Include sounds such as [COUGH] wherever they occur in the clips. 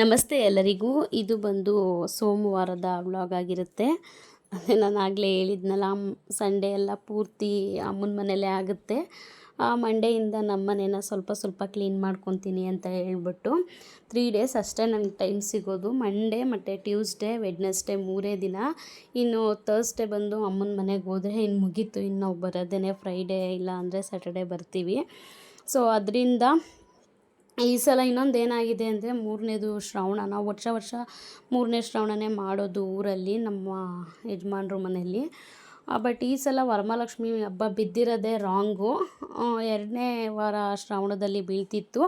ನಮಸ್ತೆ ಎಲ್ಲರಿಗೂ. ಇದು ಬಂದು ಸೋಮವಾರದ ವ್ಲಾಗ್ ಆಗಿರುತ್ತೆ. ಅದೇ ನಾನು ಆಗಲೇ ಹೇಳಿದ್ನಲ್ಲ ಸಂಡೇ ಎಲ್ಲ ಪೂರ್ತಿ ಅಮ್ಮನ ಮನೇಲೇ ಆಗುತ್ತೆ. ಆ ಮಂಡೆಯಿಂದ ನಮ್ಮ ಮನೇನ ಸ್ವಲ್ಪ ಸ್ವಲ್ಪ ಕ್ಲೀನ್ ಮಾಡ್ಕೊತೀನಿ ಅಂತ ಹೇಳ್ಬಿಟ್ಟು ತ್ರೀ ಡೇಸ್ ಅಷ್ಟೇ ನನಗೆ ಟೈಮ್ ಸಿಗೋದು. ಮಂಡೇ ಮತ್ತು ಟ್ಯೂಸ್ಡೇ ವೆಡ್ನೆಸ್ಡೇ ಮೂರೇ ದಿನ. ಇನ್ನು ತರ್ಸ್ಡೇ ಬಂದು ಅಮ್ಮನ ಮನೆಗೆ ಹೋದರೆ ಇನ್ನು ಮುಗೀತು. ಇನ್ನು ನಾವು ಬರೋದೇ ಫ್ರೈಡೇ ಇಲ್ಲ ಅಂದರೆ ಸ್ಯಾಟರ್ಡೇ ಬರ್ತೀವಿ. ಸೊ ಅದರಿಂದ ಈ ಸಲ ಇನ್ನೊಂದು ಏನಾಗಿದೆ ಅಂದರೆ ಮೂರನೇದು ಶ್ರಾವಣ. ನಾವು ವರ್ಷ ವರ್ಷ ಮೂರನೇ ಶ್ರಾವಣನೇ ಮಾಡೋದು ಊರಲ್ಲಿ, ನಮ್ಮ ಯಜಮಾನ್ರ ಮನೆಯಲ್ಲಿ. ಬಟ್ ಈ ಸಲ ವರಮಹಾಲಕ್ಷ್ಮಿ ಹಬ್ಬ ಬಿದ್ದಿರೋದೇ ರಾಂಗು ಎರಡನೇ ವಾರ ಶ್ರಾವಣದಲ್ಲಿ ಬೀಳ್ತಿತ್ತು.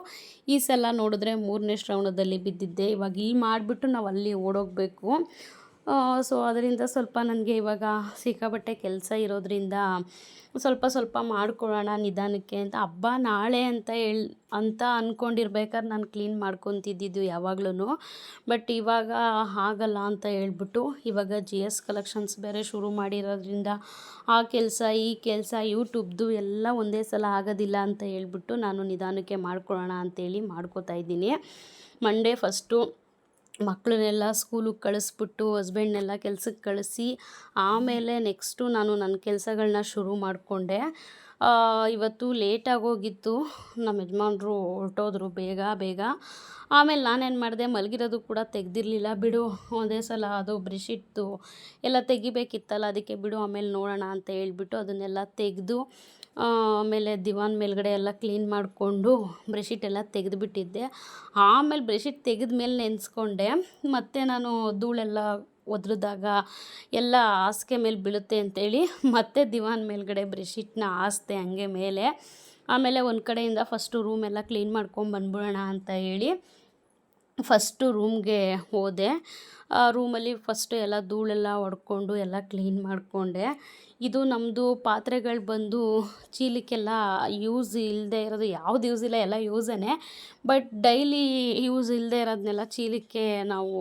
ಈ ಸಲ ನೋಡಿದ್ರೆ ಮೂರನೇ ಶ್ರಾವಣದಲ್ಲಿ ಬಿದ್ದಿದ್ದೆ. ಇವಾಗ ಇಲ್ಲಿ ಮಾಡಿಬಿಟ್ಟು ನಾವು ಅಲ್ಲಿ ಓಡೋಗಬೇಕು. ಸೊ ಅದರಿಂದ ಸ್ವಲ್ಪ ನನಗೆ ಇವಾಗ ಸಿಕ್ಕಾಪಟ್ಟೆ ಕೆಲಸ ಇರೋದ್ರಿಂದ ಸ್ವಲ್ಪ ಸ್ವಲ್ಪ ಮಾಡ್ಕೊಳ್ಳೋಣ ನಿಧಾನಕ್ಕೆ ಅಂತ, ಹಬ್ಬ ನಾಳೆ ಅಂತ ಹೇಳ್, ಅಂತ ಅಂದ್ಕೊಂಡಿರ್ಬೇಕಾದ್ರೆ ನಾನು ಕ್ಲೀನ್ ಮಾಡ್ಕೊತಿದ್ದಿದ್ದು ಯಾವಾಗ್ಲೂ ಬಟ್ ಇವಾಗ ಆಗಲ್ಲ ಅಂತ ಹೇಳ್ಬಿಟ್ಟು ಇವಾಗ ಜಿ ಎಸ್ ಕಲೆಕ್ಷನ್ಸ್ ಬೇರೆ ಶುರು ಮಾಡಿರೋದ್ರಿಂದ ಆ ಕೆಲಸ, ಈ ಕೆಲಸ ಯೂಟ್ಯೂಬ್ದು ಎಲ್ಲ ಒಂದೇ ಸಲ ಆಗೋದಿಲ್ಲ ಅಂತ ಹೇಳ್ಬಿಟ್ಟು ನಾನು ನಿಧಾನಕ್ಕೆ ಮಾಡ್ಕೊಳ್ಳೋಣ ಅಂತೇಳಿ ಮಾಡ್ಕೋತಾ ಇದ್ದೀನಿ. ಮಂಡೇ ಫಸ್ಟು ಮಕ್ಕಳನ್ನೆಲ್ಲ ಸ್ಕೂಲಿಗೆ ಕಳಿಸ್ಬಿಟ್ಟು ಹಸ್ಬೆಂಡ್ನೆಲ್ಲ ಕೆಲ್ಸಕ್ಕೆ ಕಳಿಸಿ ಆಮೇಲೆ ನೆಕ್ಸ್ಟು ನಾನು ನನ್ನ ಕೆಲಸಗಳನ್ನ ಶುರು ಮಾಡಿಕೊಂಡೆ. ಇವತ್ತು ಲೇಟಾಗಿ ಹೋಗಿತ್ತು ನಮ್ಮ ಯಜಮಾನ್ರು ಹೊರಟೋದ್ರು ಬೇಗ ಬೇಗ. ಆಮೇಲೆ ನಾನೇನು ಮಾಡಿದೆ, ಮಲಗಿರೋದು ಕೂಡ ತೆಗೆದಿರಲಿಲ್ಲ. ಬಿಡು, ಒಂದೇ ಸಲ ಅದು ಬ್ರೆಶೀಟ್ದು ಎಲ್ಲ ತೆಗಿಬೇಕಿತ್ತಲ್ಲ, ಅದಕ್ಕೆ ಬಿಡು, ಆಮೇಲೆ ನೋಡೋಣ ಅಂತ ಹೇಳ್ಬಿಟ್ಟು ಅದನ್ನೆಲ್ಲ ತೆಗೆದು ಆಮೇಲೆ ದಿವಾನ್ ಮೇಲ್ಗಡೆ ಎಲ್ಲ ಕ್ಲೀನ್ ಮಾಡಿಕೊಂಡು ಬ್ರೆಶೀಟ್ ಎಲ್ಲ ತೆಗೆದುಬಿಟ್ಟಿದ್ದೆ. ಆಮೇಲೆ ಬ್ರೆಶೀಟ್ ತೆಗೆದ ಮೇಲೆ ನೆನೆಸ್ಕೊಂಡೆ, ಮತ್ತು ನಾನು ಧೂಳೆಲ್ಲ ಒದ್ರಿದಾಗ ಎಲ್ಲ ಹಾಸಿಗೆ ಮೇಲೆ ಬೀಳುತ್ತೆ ಅಂತೇಳಿ ಮತ್ತೆ ದಿವಾನ್ ಮೇಲ್ಗಡೆ ಬ್ರೆಶೀಟ್ನ ಹಾಸ್ದೆ ಹಂಗೆ ಮೇಲೆ, ಆಮೇಲೆ ಒಂದು ಕಡೆಯಿಂದ ಫಸ್ಟು ರೂಮೆಲ್ಲ ಕ್ಲೀನ್ ಮಾಡ್ಕೊಂಡು ಬಂದ್ಬಿಡೋಣ ಅಂತ ಹೇಳಿ ಫಸ್ಟು ರೂಮ್ಗೆ ಹೋದೆ. ರೂಮಲ್ಲಿ ಫಸ್ಟು ಎಲ್ಲ ಧೂಳೆಲ್ಲ ಹೊಡ್ಕೊಂಡು ಎಲ್ಲ ಕ್ಲೀನ್ ಮಾಡಿಕೊಂಡೆ. ಇದು ನಮ್ಮದು ಪಾತ್ರೆಗಳು ಬಂದು ಚೀಲಕ್ಕೆಲ್ಲ ಯೂಸ್ ಇಲ್ಲದೆ ಇರೋದು ಯಾವ್ದು ಯೂಸ್ ಇಲ್ಲ, ಎಲ್ಲ ಯೂಸೇ ಬಟ್ ಡೈಲಿ ಯೂಸ್ ಇಲ್ಲದೆ ಇರೋದನ್ನೆಲ್ಲ ಚೀಲಕ್ಕೆ ನಾವು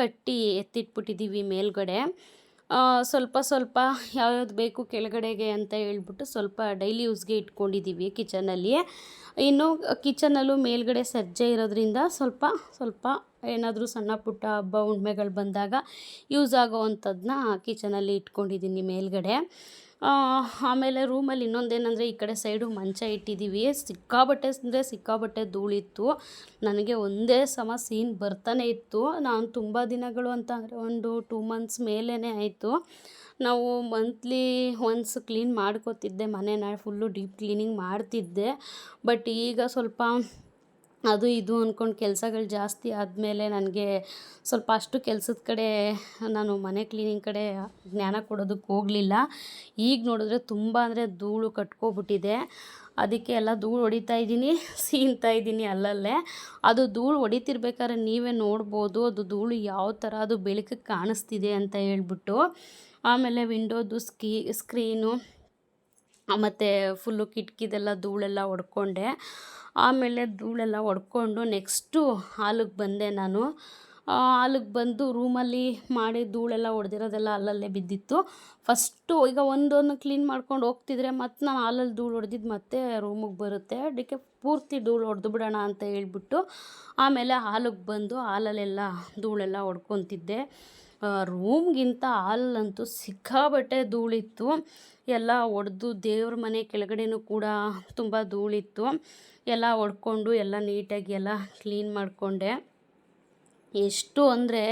ಕಟ್ಟಿ ಎತ್ತಿಟ್ಬಿಟ್ಟಿದ್ದೀವಿ ಮೇಲ್ಗಡೆ. ಸ್ವಲ್ಪ ಸ್ವಲ್ಪ ಯಾವ್ಯಾವ್ದು ಬೇಕು ಕೆಳಗಡೆಗೆ ಅಂತ ಹೇಳ್ಬಿಟ್ಟು ಸ್ವಲ್ಪ ಡೈಲಿ ಯೂಸ್ಗೆ ಇಟ್ಕೊಂಡಿದ್ದೀವಿ ಕಿಚನಲ್ಲಿ ಇನ್ನು ಕಿಚನಲ್ಲೂ ಮೇಲ್ಗಡೆ ಸಜ್ಜೆ ಇರೋದ್ರಿಂದ ಸ್ವಲ್ಪ ಸ್ವಲ್ಪ ಏನಾದರೂ ಸಣ್ಣ ಪುಟ್ಟ ಹಬ್ಬ ಹುಣ್ಮೆಗಳು ಬಂದಾಗ ಯೂಸ್ ಆಗೋವಂಥದ್ದನ್ನ ಕಿಚನಲ್ಲಿ ಇಟ್ಕೊಂಡಿದ್ದೀನಿ ಮೇಲ್ಗಡೆ. ಆಮೇಲೆ ರೂಮಲ್ಲಿ ಇನ್ನೊಂದೇನೆಂದರೆ ಈ ಕಡೆ ಸೈಡು ಮಂಚ ಇಟ್ಟಿದ್ದೀವಿ. ಸಿಕ್ಕಾಬಟ್ಟೆ ಅಂದರೆ ಸಿಕ್ಕಾಬಟ್ಟೆ ಧೂಳಿತ್ತು. ನನಗೆ ಒಂದೇ ಸಮ ಸೀನ್ ಬರ್ತಾನೆ ಇತ್ತು. ನಾನು ತುಂಬ ದಿನಗಳು ಅಂತ ಅಂದರೆ ಒಂದು ಟೂ ಮಂತ್ಸ್ ಮೇಲೇ ಆಯಿತು. ನಾವು ಮಂತ್ಲಿ ಒನ್ಸ್ ಕ್ಲೀನ್ ಮಾಡ್ಕೋತಿದ್ದೆ ಮನೆನ ಫುಲ್ಲು ಡೀಪ್ ಕ್ಲೀನಿಂಗ್ ಮಾಡ್ತಿದ್ದೆ. ಬಟ್ ಈಗ ಸ್ವಲ್ಪ ಅದು ಇದು ಅಂದ್ಕೊಂಡು ಕೆಲಸಗಳು ಜಾಸ್ತಿ ಆದಮೇಲೆ ನನಗೆ ಸ್ವಲ್ಪ ಅಷ್ಟು ಕೆಲಸದ ಕಡೆ ನಾನು ಮನೆ ಕ್ಲೀನಿಂಗ್ ಕಡೆ ಜ್ಞಾನ ಕೊಡೋದಕ್ಕೆ ಹೋಗಲಿಲ್ಲ. ಈಗ ನೋಡಿದ್ರೆ ತುಂಬ ಅಂದರೆ ಧೂಳು ಕಟ್ಕೊಬಿಟ್ಟಿದೆ. ಅದಕ್ಕೆ ಎಲ್ಲ ಧೂಳು ಹೊಡಿತಾ ಇದ್ದೀನಿ ಸೀನ್ತಾ ಇದ್ದೀನಿ ಅಲ್ಲಲ್ಲೇ. ಅದು ಧೂಳು ಹೊಡಿತಿರ್ಬೇಕಾದ್ರೆ ನೀವೇ ನೋಡ್ಬೋದು, ಅದು ಧೂಳು ಯಾವ ಥರ ಅದು ಬೆಳಕಿಗೆ ಕಾಣಿಸ್ತಿದೆ ಅಂತ ಹೇಳ್ಬಿಟ್ಟು. ಆಮೇಲೆ ವಿಂಡೋದು ಸ್ಕೀ, ಸ್ಕ್ರೀನು ಮತ್ತು ಫುಲ್ಲು ಕಿಟಕಿದೆಲ್ಲ ಧೂಳೆಲ್ಲ ಹೊಡ್ಕೊಂಡೆ ಆಮೇಲೆ ಧೂಳೆಲ್ಲ ಹೊಡ್ಕೊಂಡು ನೆಕ್ಸ್ಟು ಹಾಲಿಗೆ ಬಂದೆ ನಾನು. ಹಾಲಿಗೆ ಬಂದು ರೂಮಲ್ಲಿ ಮಾಡಿ ಧೂಳೆಲ್ಲ ಹೊಡೆದಿರೋದೆಲ್ಲ ಅಲ್ಲಲ್ಲೇ ಬಿದ್ದಿತ್ತು. ಫಸ್ಟು ಈಗ ಒಂದೊಂದು ಕ್ಲೀನ್ ಮಾಡ್ಕೊಂಡು ಹೋಗ್ತಿದ್ರೆ ಮತ್ತು ನಾನು ಹಾಲಲ್ಲಿ ಧೂಳು ಹೊಡೆದಿದ್ದು ಮತ್ತೆ ರೂಮಿಗೆ ಬರುತ್ತೆ. ಅದಕ್ಕೆ ಪೂರ್ತಿ ಧೂಳು ಹೊಡೆದು ಬಿಡೋಣ ಅಂತ ಹೇಳ್ಬಿಟ್ಟು ಆಮೇಲೆ ಹಾಲಿಗೆ ಬಂದು ಹಾಲಲ್ಲೆಲ್ಲ ಧೂಳೆಲ್ಲ ಹೊಡ್ಕೊತಿದ್ದೆ ರೂಮ್ಗಿಂತ ಹಾಲಂತೂ ಸಿಕ್ಕಾಬಟ್ಟೆ ಧೂಳಿತ್ತು. ಎಲ್ಲ ಒಡೆದು ದೇವ್ರ ಮನೆ ಕೆಳಗಡೆನೂ ಕೂಡ ತುಂಬ ಧೂಳಿತ್ತು. ಎಲ್ಲ ಒಡ್ಕೊಂಡು ಎಲ್ಲ ನೀಟಾಗಿ ಎಲ್ಲ ಕ್ಲೀನ್ ಮಾಡಿಕೊಂಡೆ. ಎಷ್ಟು ಅಂದರೆ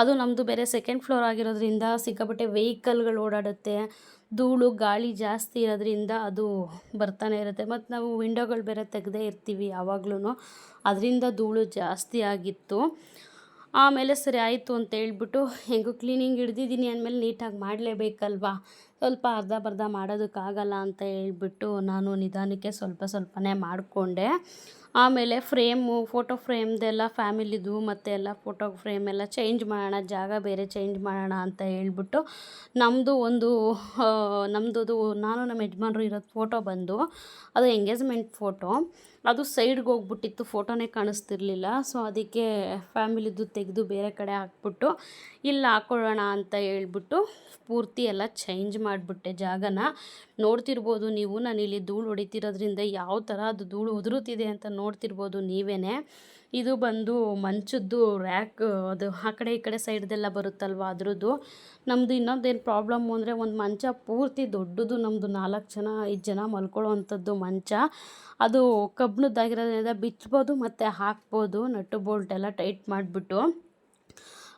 ಅದು ನಮ್ಮದು ಬೇರೆ ಸೆಕೆಂಡ್ ಫ್ಲೋರ್ ಆಗಿರೋದ್ರಿಂದ ಸಿಕ್ಕಾಪಟ್ಟೆ ವೆಹಿಕಲ್ಗಳು ಓಡಾಡುತ್ತೆ. ಧೂಳು, ಗಾಳಿ ಜಾಸ್ತಿ ಇರೋದ್ರಿಂದ ಅದು ಬರ್ತಾನೆ ಇರುತ್ತೆ. ಮತ್ತು ನಾವು ವಿಂಡೋಗಳು ಬೇರೆ ತೆಗೆದೇ ಇರ್ತೀವಿ ಯಾವಾಗ್ಲೂ ಅದರಿಂದ ಧೂಳು ಜಾಸ್ತಿ ಆಗಿತ್ತು. ಆಮೇಲೆ ಸರಿ ಆಯಿತು ಅಂತ ಹೇಳ್ಬಿಟ್ಟು ಹೆಂಗೂ ಕ್ಲೀನಿಂಗ್ ಹಿಡ್ದಿದ್ದೀನಿ ಅಂದಮೇಲೆ ನೀಟಾಗಿ ಮಾಡಲೇಬೇಕಲ್ವಾ? ಸ್ವಲ್ಪ ಅರ್ಧ ಬರ್ಧ ಮಾಡೋದಕ್ಕಾಗಲ್ಲ ಅಂತ ಹೇಳ್ಬಿಟ್ಟು ನಾನು ನಿಧಾನಕ್ಕೆ ಸ್ವಲ್ಪ ಸ್ವಲ್ಪನೇ ಮಾಡಿಕೊಂಡೆ. ಆಮೇಲೆ ಫ್ರೇಮು, ಫೋಟೋ ಫ್ರೇಮ್ದೆಲ್ಲ ಫ್ಯಾಮಿಲಿದು ಮತ್ತು ಎಲ್ಲ ಫೋಟೋ ಫ್ರೇಮ್ ಎಲ್ಲ ಚೇಂಜ್ ಮಾಡೋಣ, ಜಾಗ ಬೇರೆ ಚೇಂಜ್ ಮಾಡೋಣ ಅಂತ ಹೇಳ್ಬಿಟ್ಟು ನಮ್ಮದು ಒಂದು ನಮ್ಮದು ನಾನು ನಮ್ಮ ಯಜಮಾನ್ರು ಇರೋದು ಫೋಟೋ ಬಂದು, ಅದು ಎಂಗೇಜ್ಮೆಂಟ್ ಫೋಟೋ. ಅದು ಸೈಡ್ಗೆ ಹೋಗ್ಬಿಟ್ಟಿತ್ತು ಫೋಟೋನೇ ಕಾಣಿಸ್ತಿರ್ಲಿಲ್ಲ. ಸೊ ಅದಕ್ಕೆ ಫ್ಯಾಮಿಲಿದು ತೆಗೆದು ಬೇರೆ ಕಡೆ ಹಾಕ್ಬಿಟ್ಟು, ಇಲ್ಲಿ, ಹಾಕ್ಕೊಳ್ಳೋಣ ಅಂತ ಹೇಳ್ಬಿಟ್ಟು ಪೂರ್ತಿ ಎಲ್ಲ ಚೇಂಜ್ ಮಾಡಿಬಿಟ್ಟೆ ಜಾಗನ. ನೋಡ್ತಿರ್ಬೋದು ನೀವು. ನಾನು ಇಲ್ಲಿ ಧೂಳು ಹೊಡಿತಿರೋದ್ರಿಂದ ಯಾವ ಥರ ಅದು ಧೂಳು ಉದುರುತ್ತಿದೆ ಅಂತ ನೋಡ್ತಿರ್ಬೋದು ನೀವೇ ಇದು ಬಂದು ಮಂಚದ್ದು ರ್ಯಾಕ್ ಅದು ಆ ಕಡೆ ಈ ಕಡೆ ಸೈಡ್ದೆಲ್ಲ ಬರುತ್ತಲ್ವ ಅದ್ರದ್ದು. ನಮ್ಮದು ಇನ್ನೊಂದೇನು ಪ್ರಾಬ್ಲಮ್ ಅಂದರೆ ಒಂದು ಮಂಚ ಪೂರ್ತಿ ದೊಡ್ಡದು ನಮ್ಮದು ನಾಲ್ಕು ಜನ, ಐದು ಜನ ಮಲ್ಕೊಳ್ಳೋ ಅಂಥದ್ದು ಮಂಚ. ಅದು ಕಬ್ಬಿಣದ್ದಾಗಿರೋದ್ರಿಂದ ಬಿಚ್ಬೋದು ಮತ್ತು ಹಾಕ್ಬೋದು, ನಟ್ಟು ಬೋಲ್ಟ್ ಎಲ್ಲ ಟೈಟ್ ಮಾಡಿಬಿಟ್ಟು.